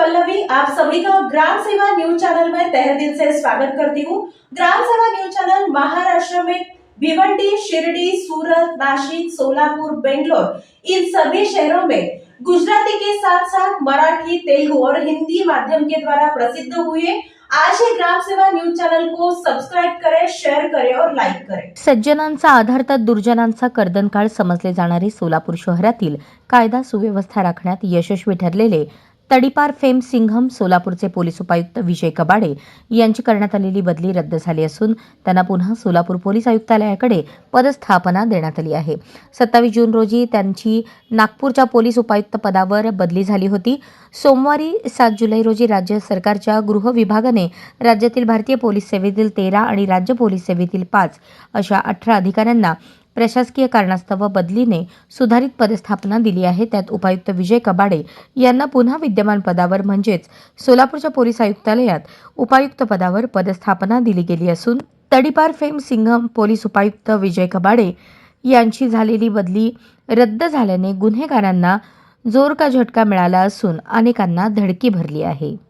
पल्लवी आप सभी का ग्राम सेवा न्यूज चैनल में तहे दिल से स्वागत करती हूँ। ग्राम सेवा न्यूज चैनल महाराष्ट्र में भिवंडी शिरडी सूरत नासिक सोलापुर बेंगलोर इन सभी शहरों में गुजराती के साथ साथ मराठी तेलुगु और हिंदी माध्यम के द्वारा प्रसिद्ध हुए आज ही ग्राम सेवा न्यूज चैनल को सब्सक्राइब करें शेयर करें और लाइक करें। सज्जनांचा आधार तर दुर्जनांचा कर्दनकाळ समजले जाणारे सोलापूर शहरातील कायदा सुव्यवस्था राखण्यात यशस्वी ठरलेले तडीपार फेम सिंघम सोलापूरचे पोलीस उपायुक्त विजय कबाडे यांची करण्यात आलेली बदली रद्द झाली असून त्यांना पुन्हा सोलापूर पोलीस आयुक्तालयाकडे पदस्थापना देण्यात आली आहे. सत्तावीस जून रोजी त्यांची नागपूरच्या पोलीस उपायुक्त पदावर बदली झाली होती. सोमवारी सात जुलै रोजी राज्य सरकारच्या गृह विभागाने राज्यातील भारतीय पोलीस सेवेतील तेरा आणि राज्य पोलीस सेवेतील पाच अशा अठरा अधिकाऱ्यांना प्रशासकीय कारणास्तव बदलीने सुधारित पदस्थापना दिली आहे. त्यात उपायुक्त विजय कबाडे यांना पुन्हा विद्यमान पदावर म्हणजेच सोलापूरच्या पोलीस आयुक्तालयात उपायुक्त पदावर पदस्थापना दिली गेली असून तडीपार फेम सिंघम पोलीस उपायुक्त विजय कबाडे यांची झालेली बदली रद्द झाल्याने गुन्हेगारांना जोर का झटका मिळाला असून अनेकांना धडकी भरली आहे.